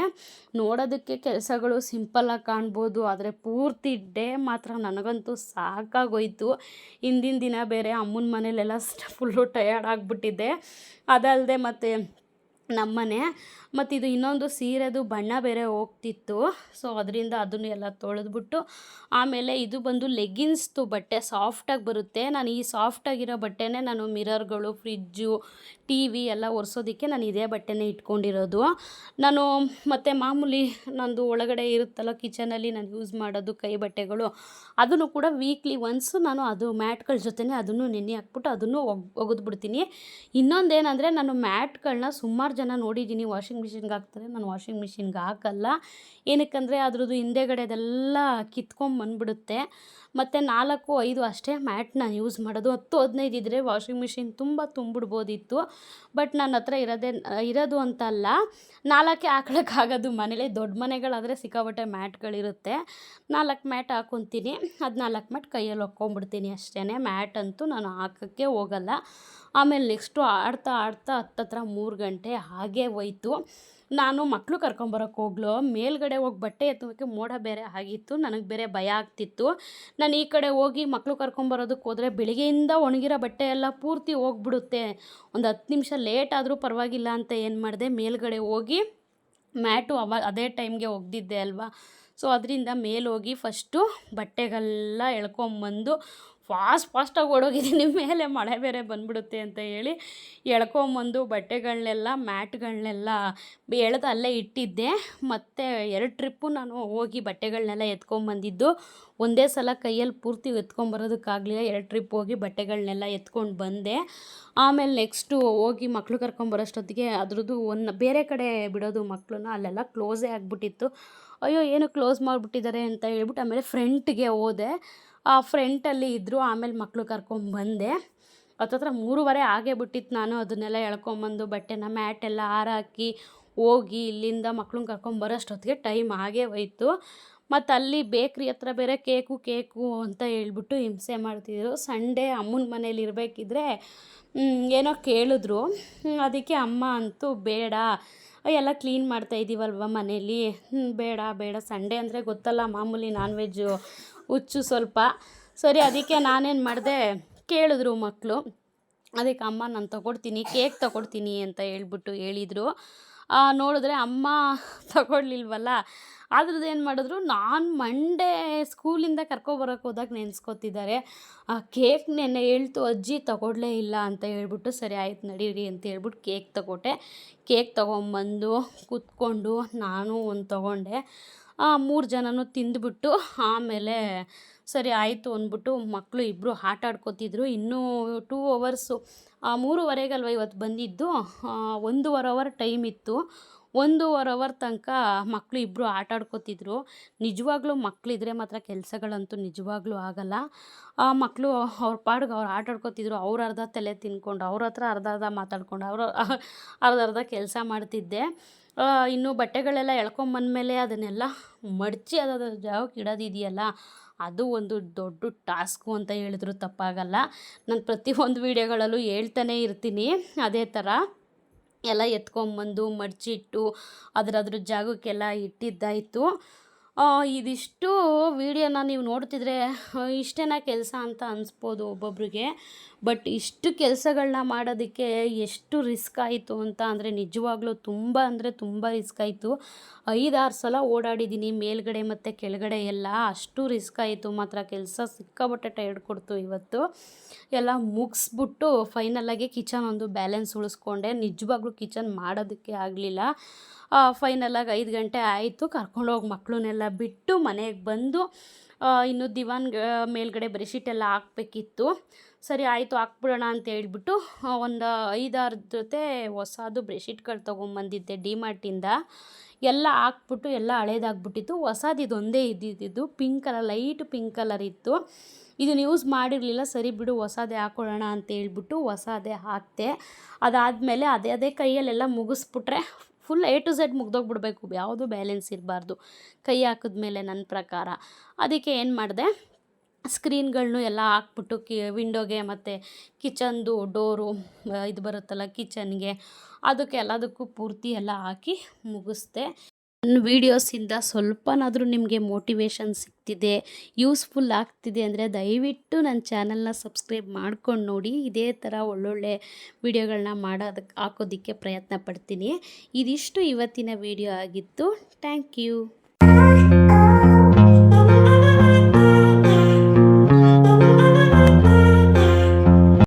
ನೋಡೋದಕ್ಕೆ ಕೆಲಸಗಳು ಸಿಂಪಲ್ಲಾಗಿ ಕಾಣ್ಬೋದು, ಆದರೆ ಪೂರ್ತಿ ಡೇ ಮಾತ್ರ ನನಗಂತೂ ಸಾಕಾಗೋಯ್ತು. ಹಿಂದಿನ ದಿನ ಬೇರೆ ಅಮ್ಮನ ಮನೇಲೆಲ್ಲ [LAUGHS] ಫುಲ್ಲು ಟಯರ್ಡ್ ಆಗಿಬಿಟ್ಟಿದ್ದೆ. ಅದಲ್ಲದೆ ಮತ್ತು ನಮ್ಮನೆ ಮತ್ತು ಇದು ಇನ್ನೊಂದು ಸೀರೆದು ಬಣ್ಣ ಬೇರೆ ಹೋಗ್ತಿತ್ತು. ಸೊ ಅದರಿಂದ ಅದನ್ನು ಎಲ್ಲ ತೊಳೆದ್ಬಿಟ್ಟು, ಆಮೇಲೆ ಇದು ಬಂದು ಲೆಗ್ಗಿನ್ಸ್ದು ಬಟ್ಟೆ ಸಾಫ್ಟಾಗಿ ಬರುತ್ತೆ. ನಾನು ಈ ಸಾಫ್ಟಾಗಿರೋ ಬಟ್ಟೆನೇ ನಾನು ಮಿರರ್ಗಳು, ಫ್ರಿಜ್ಜು ಟಿ ವಿ ಎಲ್ಲ ಒರೆಸೋದಕ್ಕೆ ನಾನು ಇದೇ ಬಟ್ಟೆನೇ ಇಟ್ಕೊಂಡಿರೋದು. ನಾನು ಮತ್ತು ಮಾಮೂಲಿ ನಂದು ಒಳಗಡೆ ಇರುತ್ತಲ್ಲ ಕಿಚನಲ್ಲಿ ನಾನು ಯೂಸ್ ಮಾಡೋದು ಕೈ ಬಟ್ಟೆಗಳು, ಅದನ್ನು ಕೂಡ ವೀಕ್ಲಿ ಒನ್ಸು ನಾನು ಅದು ಮ್ಯಾಟ್ಗಳ ಜೊತೆನೇ ಅದನ್ನು ನೆನೆ ಹಾಕ್ಬಿಟ್ಟು ಅದನ್ನು ಒಗ್, ಒಗೆದ್ಬಿಡ್ತೀನಿ. ಇನ್ನೊಂದೇನೆಂದರೆ ನಾನು ಮ್ಯಾಟ್ಗಳನ್ನ ಸುಮಾರು ಜನ ನೋಡಿದ್ದೀನಿ, ವಾಷಿಂಗ್ ಮಿಷಿನ್ಗೆ ಹಾಕ್ತಾರೆ. ನಾನು ವಾಷಿಂಗ್ ಮಿಷಿನ್ಗೆ ಹಾಕಲ್ಲ. ಏನಕ್ಕಂದರೆ ಅದ್ರದ್ದು ಹಿಂದೆಗಡೆ ಅದೆಲ್ಲ ಕಿತ್ಕೊಂಬಂದ್ಬಿಡುತ್ತೆ. ಮತ್ತು ನಾಲ್ಕು, ಐದು ಅಷ್ಟೇ ಮ್ಯಾಟ್ ನಾನು ಯೂಸ್ ಮಾಡೋದು. ಹತ್ತು, ಹದಿನೈದು ಇದ್ದರೆ ವಾಷಿಂಗ್ ಮಿಷಿನ್ ತುಂಬ ತುಂಬಿಡ್ಬೋದಿತ್ತು. ಬಟ್ ನನ್ನ ಹತ್ರ ಇರೋದೇ, ಇರೋದು ಅಂತಲ್ಲ, ನಾಲ್ಕೇ ಹಾಕ್ಳಕ್ಕಾಗೋದು ಮನೇಲಿ. ದೊಡ್ಡ ಮನೆಗಳಾದರೆ ಸಿಕ್ಕಾಪಟ್ಟೆ ಮ್ಯಾಟ್ಗಳಿರುತ್ತೆ. ನಾಲ್ಕು ಮ್ಯಾಟ್ ಹಾಕೊತೀನಿ. ಅದು ನಾಲ್ಕು ಮ್ಯಾಟ್ ಕೈಯಲ್ಲಿ ಹೊಕ್ಕೊಂಬಿಡ್ತೀನಿ ಅಷ್ಟೇ ಮ್ಯಾಟ್ ಅಂತೂ ನಾನು ಹಾಕೋಕ್ಕೆ ಹೋಗಲ್ಲ. ಆಮೇಲೆ ನೆಕ್ಸ್ಟು ಆಡ್ತಾ ಆಡ್ತಾ ಹತ್ತತ್ರ ಮೂರು ಗಂಟೆ ಹಾಗೇ ಹೋಯ್ತು. ನಾನು ಮಕ್ಕಳು ಕರ್ಕೊಂಬರೋಕೆ ಹೋಗ್ಲು. ಮೇಲ್ಗಡೆ ಹೋಗಿ ಬಟ್ಟೆ ಎತ್ತೋಕ್ಕೆ ಮೋಡ ಬೇರೆ ಆಗಿತ್ತು. ನನಗೆ ಬೇರೆ ಭಯ ಆಗ್ತಿತ್ತು. ನಾನು ಈ ಕಡೆ ಹೋಗಿ ಮಕ್ಕಳು ಕರ್ಕೊಂಬರೋದಕ್ಕೆ ಹೋದರೆ ಬೆಳಿಗ್ಗೆಯಿಂದ ಒಣಗಿರೋ ಬಟ್ಟೆ ಎಲ್ಲ ಪೂರ್ತಿ ಹೋಗ್ಬಿಡುತ್ತೆ. ಒಂದು ಹತ್ತು ನಿಮಿಷ ಲೇಟ್ ಆದರೂ ಪರವಾಗಿಲ್ಲ ಅಂತ ಏನು ಮಾಡಿದೆ? ಮೇಲ್ಗಡೆ ಹೋಗಿ ಮ್ಯಾಟು ಅವ ಅದೇ ಟೈಮ್ಗೆ ಒಗ್ದಿದ್ದೆ ಅಲ್ವಾ? ಸೊ ಅದರಿಂದ ಮೇಲೋಗಿ ಫಸ್ಟು ಬಟ್ಟೆಗೆಲ್ಲ ಎಳ್ಕೊಂಬಂದು ಫಾಸ್ಟ್ ಫಾಸ್ಟಾಗಿ ಓಡೋಗಿದ್ದೀನಿ. ಮೇಲೆ ಮಳೆ ಬೇರೆ ಬಂದ್ಬಿಡುತ್ತೆ ಅಂತ ಹೇಳಿ ಎಳ್ಕೊಂಬಂದು ಬಟ್ಟೆಗಳನ್ನೆಲ್ಲ, ಮ್ಯಾಟ್ಗಳನ್ನೆಲ್ಲ ಎಳೆದು ಅಲ್ಲೇ ಇಟ್ಟಿದ್ದೆ. ಮತ್ತು ಎರಡು ಟ್ರಿಪ್ಪು ನಾನು ಹೋಗಿ ಬಟ್ಟೆಗಳನ್ನೆಲ್ಲ ಎತ್ಕೊಂಬಂದಿದ್ದು. ಒಂದೇ ಸಲ ಕೈಯಲ್ಲಿ ಪೂರ್ತಿ ಎತ್ಕೊಂಬರೋದಕ್ಕಾಗಲಿಲ್ಲ. ಎರಡು ಟ್ರಿಪ್ ಹೋಗಿ ಬಟ್ಟೆಗಳನ್ನೆಲ್ಲ ಎತ್ಕೊಂಡು ಬಂದೆ. ಆಮೇಲೆ ನೆಕ್ಸ್ಟು ಹೋಗಿ ಮಕ್ಕಳು ಕರ್ಕೊಂಬರೋಷ್ಟೊತ್ತಿಗೆ ಅದ್ರದ್ದು ಒಂದು ಬೇರೆ ಕಡೆ ಬಿಡೋದು ಮಕ್ಕಳನ್ನ ಅಲ್ಲೆಲ್ಲ ಕ್ಲೋಸೇ ಆಗಿಬಿಟ್ಟಿತ್ತು. ಅಯ್ಯೋ, ಏನು ಕ್ಲೋಸ್ ಮಾಡಿಬಿಟ್ಟಿದ್ದಾರೆ ಅಂತ ಹೇಳ್ಬಿಟ್ಟು ಆಮೇಲೆ ಫ್ರಂಟ್ಗೆ ಹೋದೆ. ಫ್ರಂಟಲ್ಲಿ ಇದ್ದರು ಆಮೇಲೆ ಮಕ್ಕಳು ಕರ್ಕೊಂಬಂದೆ ಹತ್ತತ್ರ ಮೂರುವರೆ ಆಗೇ ಬಿಟ್ಟಿತ್ತು ನಾನು, ಅದನ್ನೆಲ್ಲ ಎಳ್ಕೊಂಬಂದು ಬಟ್ಟೆನ ಮ್ಯಾಟೆಲ್ಲ ಹಾರಾಕಿ ಹೋಗಿ ಇಲ್ಲಿಂದ ಮಕ್ಳನ್ನ ಕರ್ಕೊಂಬರೋಷ್ಟೊತ್ತಿಗೆ ಟೈಮ್ ಆಗೇ ಹೋಯ್ತು. ಮತ್ತು ಅಲ್ಲಿ ಬೇಕ್ರಿ ಹತ್ರ ಬೇರೆ ಕೇಕು ಕೇಕು ಅಂತ ಹೇಳ್ಬಿಟ್ಟು ಹಿಂಸೆ ಮಾಡ್ತಿದ್ರು. ಸಂಡೇ ಅಮ್ಮನ ಮನೇಲಿ ಇರಬೇಕಿದ್ರೆ ಏನೋ ಕೇಳಿದ್ರು. ಅದಕ್ಕೆ ಅಮ್ಮ ಅಂತೂ ಬೇಡ, ಎಲ್ಲ ಕ್ಲೀನ್ ಮಾಡ್ತಾ ಇದ್ದೀವಲ್ವ ಮನೇಲಿ? ಬೇಡ ಬೇಡ. ಸಂಡೇ ಅಂದರೆ ಗೊತ್ತಲ್ಲ ಮಾಮೂಲಿ ನಾನ್ ವೆಜ್ಜು ಹುಚ್ಚು ಸ್ವಲ್ಪ. ಸರಿ, ಅದಕ್ಕೆ ನಾನೇನು ಮಾಡಿದೆ, ಕೇಳಿದ್ರು ಮಕ್ಕಳು ಅದಕ್ಕೆ ಅಮ್ಮ ನಾನು ತಗೊಡ್ತೀನಿ, ಕೇಕ್ ತಗೊಡ್ತೀನಿ ಅಂತ ಹೇಳ್ಬಿಟ್ಟು ಹೇಳಿದರು. ನೋಡಿದ್ರೆ ಅಮ್ಮ ತಗೊಳ್ಲಿಲ್ವಲ್ಲ ಅದ್ರದ್ದು ಏನು ಮಾಡಿದ್ರು, ನಾನು ಮಂಡೇ ಸ್ಕೂಲಿಂದ ಕರ್ಕೊಬರೋಕೆ ಹೋದಾಗ ನೆನೆಸ್ಕೊತಿದ್ದಾರೆ. ಆ, ಕೇಕ್ ನೆನ್ನೆ ಹೇಳ್ತು, ಅಜ್ಜಿ ತಗೊಳ್ಳೇ ಇಲ್ಲ ಅಂತ ಹೇಳ್ಬಿಟ್ಟು, ಸರಿ ಆಯ್ತು ನಡೀರಿ ಅಂತ ಹೇಳ್ಬಿಟ್ಟು ಕೇಕ್ ತಗೊಟ್ಟೆ. ಕೇಕ್ ತೊಗೊಂಬಂದು ಕೂತ್ಕೊಂಡು ನಾನು ಒಂದು ತೊಗೊಂಡೆ. ಮೂರು ಜನನೂ ತಿಂದುಬಿಟ್ಟು ಆಮೇಲೆ ಸರಿ ಆಯಿತು ಅಂದ್ಬಿಟ್ಟು ಮಕ್ಕಳು ಇಬ್ಬರು ಆಟ ಆಡ್ಕೋತಿದ್ರು. ಇನ್ನೂ ಟೂ ಅವರ್ಸು ಮೂರುವರೆಗಲ್ವ ಇವತ್ತು ಬಂದಿದ್ದು. ಒಂದೂವರೆ ಅವರ್ ಟೈಮ್ ಇತ್ತು. ಒಂದೂವರೆ ಅವರ್ ತನಕ ಮಕ್ಕಳು ಇಬ್ಬರು ಆಟ ಆಡ್ಕೋತಿದ್ರು. ನಿಜವಾಗ್ಲೂ ಮಕ್ಕಳಿದ್ರೆ ಮಾತ್ರ ಕೆಲಸಗಳಂತೂ ನಿಜವಾಗ್ಲೂ ಆಗಲ್ಲ. ಮಕ್ಕಳು ಅವ್ರ ಪಾಡಿಗೆ ಅವ್ರು ಆಟ ಆಡ್ಕೋತಿದ್ರು. ಅವ್ರು ಅರ್ಧ ತಲೆ ತಿನ್ಕೊಂಡು, ಅವ್ರ ಹತ್ರ ಅರ್ಧ ಅರ್ಧ ಮಾತಾಡ್ಕೊಂಡು, ಅವರು ಅರ್ಧ ಅರ್ಧ ಕೆಲಸ ಮಾಡ್ತಿದ್ದೆ. ಇನ್ನು ಬಟ್ಟೆಗಳೆಲ್ಲ ಎಳ್ಕೊಂಬಂದ್ಮೇಲೆ ಅದನ್ನೆಲ್ಲ ಮಡಚಿ ಅದರ ಜಾಗಕ್ಕೆ ಇಡೋದಿದೆಯಲ್ಲ, ಅದು ಒಂದು ದೊಡ್ಡ ಟಾಸ್ಕು ಅಂತ ಹೇಳಿದ್ರು, ತಪ್ಪಾಗಲ್ಲ. ನಾನು ಪ್ರತಿಯೊಂದು ವೀಡಿಯೋಗಳಲ್ಲೂ ಹೇಳ್ತಾನೆ ಇರ್ತೀನಿ. ಅದೇ ಥರ ಎಲ್ಲ ಎತ್ಕೊಂಬಂದು ಮಡಚಿಟ್ಟು ಅದ್ರ ಅದ್ರ ಜಾಗಕ್ಕೆಲ್ಲ ಇಟ್ಟಿದ್ದಾಯಿತು. ಇದಿಷ್ಟು ವೀಡಿಯೋನ ನೀವು ನೋಡ್ತಿದ್ರೆ ಇಷ್ಟೇನಾ ಕೆಲಸ ಅಂತ ಅನಿಸ್ಬೋದು ಒಬ್ಬೊಬ್ರಿಗೆ. ಬಟ್ ಇಷ್ಟು ಕೆಲಸಗಳನ್ನ ಮಾಡೋದಕ್ಕೆ ಎಷ್ಟು ರಿಸ್ಕ್ ಆಯಿತು ಅಂತ ಅಂದರೆ ನಿಜವಾಗ್ಲೂ ತುಂಬ ಅಂದರೆ ತುಂಬ ರಿಸ್ಕ್ ಆಯಿತು. ಐದಾರು ಸಲ ಓಡಾಡಿದ್ದೀನಿ, ಮೇಲ್ಗಡೆ ಮತ್ತು ಕೆಳಗಡೆ ಎಲ್ಲ. ಅಷ್ಟು ರಿಸ್ಕ್ ಆಯಿತು, ಮಾತ್ರ ಕೆಲಸ ಸಿಕ್ಕಾಬಟ್ಟೆ ಟೈರ್ಡ್ ಕೊಡ್ತು ಇವತ್ತು. ಎಲ್ಲ ಮುಗಿಸ್ಬಿಟ್ಟು ಫೈನಲಾಗಿ ಕಿಚನ್ ಒಂದು ಬ್ಯಾಲೆನ್ಸ್ ಉಳಿಸ್ಕೊಂಡೆ. ನಿಜವಾಗ್ಲೂ ಕಿಚನ್ ಮಾಡೋದಕ್ಕೆ ಆಗಲಿಲ್ಲ. ಫೈನಲಾಗಿ ಐದು ಗಂಟೆ ಆಯಿತು. ಕರ್ಕೊಂಡೋಗಿ ಮಕ್ಕಳನ್ನೆಲ್ಲ ಬಿಟ್ಟು ಮನೆಗೆ ಬಂದು ಇನ್ನು ದಿವಾನ್ ಮೇಲ್ಗಡೆ ಬೆಡ್ಶೀಟೆಲ್ಲ ಹಾಕ್ಬೇಕಿತ್ತು. ಸರಿ, ಆಯಿತು, ಹಾಕ್ಬಿಡೋಣ ಅಂತ ಹೇಳ್ಬಿಟ್ಟು ಒಂದು ಐದಾರು ಜೊತೆ ಹೊಸದು ಬೆಡ್ಶೀಟ್ಗಳು ತೊಗೊಂಬಂದಿದ್ದೆ ಡಿಮಾರ್ಟಿಂದ ಎಲ್ಲ ಹಾಕ್ಬಿಟ್ಟು, ಎಲ್ಲ ಹಳೇದಾಗ್ಬಿಟ್ಟಿತ್ತು. ಹೊಸದು ಇದೊಂದೇ ಇದ್ದಿದ್ದು, pink colour, light pink colour ಇತ್ತು. ಇದನ್ನು ಯೂಸ್ ಮಾಡಿರಲಿಲ್ಲ, ಸರಿ ಬಿಡು, ಹೊಸದೇ ಹಾಕೊಳ್ಳೋಣ ಅಂತ ಹೇಳ್ಬಿಟ್ಟು ಹೊಸದೇ ಹಾಕ್ತೆ ಅದಾದಮೇಲೆ ಅದೇ ಅದೇ ಕೈಯಲ್ಲೆಲ್ಲ ಮುಗಿಸ್ಬಿಟ್ರೆ, ಫುಲ್ ಎ ಟು ಝೆಡ್ ಮುಗ್ದೋಗ್ಬಿಡ್ಬೇಕು. ಯಾವುದು ಬ್ಯಾಲೆನ್ಸ್ ಇರಬಾರ್ದು. ಕೈ ಹಾಕಿದ್ಮೇಲೆ ನನ್ನ ಪ್ರಕಾರ. ಅದಕ್ಕೆ ಏನು ಮಾಡಿದೆ ಸ್ಕ್ರೀನ್ಗಳನ್ನೂ ಎಲ್ಲ ಹಾಕ್ಬಿಟ್ಟು ಕಿ, ವಿಂಡೋಗೆ ಮತ್ತು ಕಿಚನ್ದು ಡೋರು ಇದು ಬರುತ್ತಲ್ಲ ಕಿಚನ್ಗೆ, ಅದಕ್ಕೆ ಎಲ್ಲದಕ್ಕೂ ಪೂರ್ತಿ ಎಲ್ಲ ಹಾಕಿ ಮುಗಿಸ್ದೆ. ನನ್ನ ವೀಡಿಯೋಸಿಂದ ಸ್ವಲ್ಪನಾದರೂ ನಿಮಗೆ ಮೋಟಿವೇಶನ್ ಸಿಗ್ತಿದೆ, ಯೂಸ್ಫುಲ್ ಆಗ್ತಿದೆ ಅಂದರೆ ದಯವಿಟ್ಟು ನನ್ನ ಚಾನಲ್ನ ಸಬ್ಸ್ಕ್ರೈಬ್ ಮಾಡ್ಕೊಂಡು ನೋಡಿ. ಇದೇ ಥರ ಒಳ್ಳೊಳ್ಳೆ ವಿಡಿಯೋಗಳನ್ನ ಮಾಡೋದಕ್ಕೆ ಹಾಕೋದಕ್ಕೆ ಪ್ರಯತ್ನ ಪಡ್ತೀನಿ. ಇದಿಷ್ಟು ಇವತ್ತಿನ ವಿಡಿಯೋ ಆಗಿತ್ತು. Thank you.